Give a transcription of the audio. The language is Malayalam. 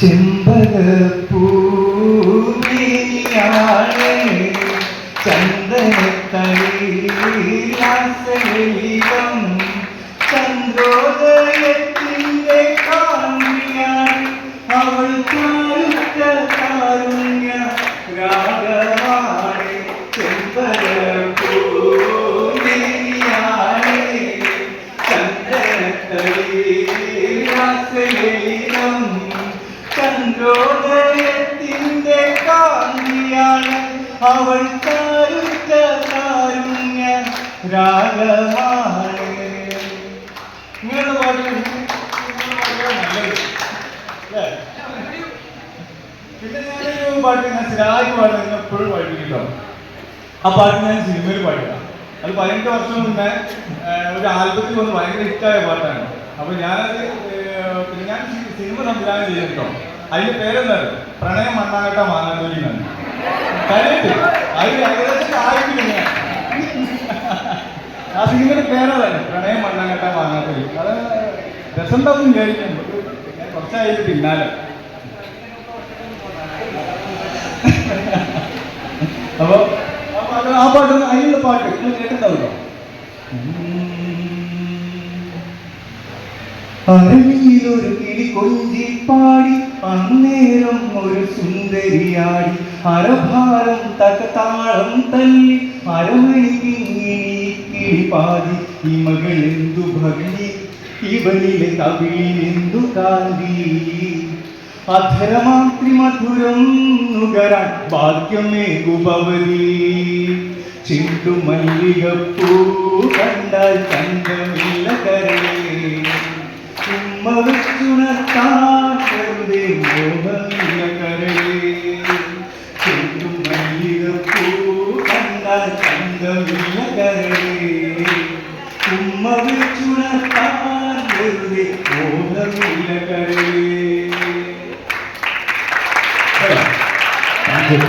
ചെമ്പകപ്പൂവിനിയാളെ ചന്ദനത്തൈലാസലീലം ചന്ദ്രോദയത്തിന്റെ കാമ്യാണ് അവൾ കാരുത്ത കാരുണ്യ രാഗമാണ്. ചെമ്പകപ്പൂവിനിയാളെ ചന്ദ്രത്തൈലാസലീലം ചന്ദ്രോദയത്തിന്റെ കാന്തിയാണ് അവൾ കരുത്ത കാരുണ്യ രാഗമാണ്. നല്ലത് അല്ലേ? പിന്നെ ഞാനൊരു പാട്ട് ഞാൻ സ്ഥിരമായിട്ട് പാടുന്നത് പഠിപ്പിക്കട്ടോ ആ പാട്ട് ഞാൻ സിനിമയിൽ പാടില്ല അത് പതിനെട്ട് വർഷം മുന്നേ ഒരു ആൽബത്തിൽ വന്ന് ഭയങ്കര ഹിറ്റായ പാട്ടാണ്. അപ്പൊ ഞാനത് ഞാൻ സിനിമ സംവിധാനം ചെയ്തിട്ടോ അതിന്റെ പേരെന്താണ്? പ്രണയം മണ്ണാകട്ട മാനാന്തോലി എന്നാണ്. കഴിഞ്ഞിട്ട് അത് ഏകദേശം ആയിട്ടില്ല ആ സിനിമയുടെ പേരതാണ്. പ്രണയം മണ്ണാകട്ട മാനാന്തോലി അത് രസം ഉണ്ടാവും വിചാരിക്കുന്നു കുറച്ചായിട്ട് പിന്നാലെ. അപ്പൊ ആ പാട്ട് അതിനുള്ള പാട്ട് നിങ്ങൾ കേട്ടിട്ടുണ്ടാവല്ലോ അരളിയിലൊരു കിളി കൊഞ്ചി പാടി അന്നേരം ഒരു സുന്ദരിയാടി. അരഭാരം തകതാളം തല്ലി അരമണിങ്ങിനി കിളി പാടി. ഈ മകളെന്തു ഇവനിലെ ഇവളിലെ കവിളിലെന്തു കാന്തി അധരമാത്രി മധുരം നുകരാൻ ഭാഗ്യമേകുപവതി ചിണ്ടു മല്ലികപ്പൂ കണ്ടാൽ കരളേ மறுத்துணத்தான் கரையே செல்லும் மல்லிகப்பூ கண்டால் தங்கமில்ல கரையே உம்மவிச்சுணத்தான் போகமில்ல கரையே Thank you.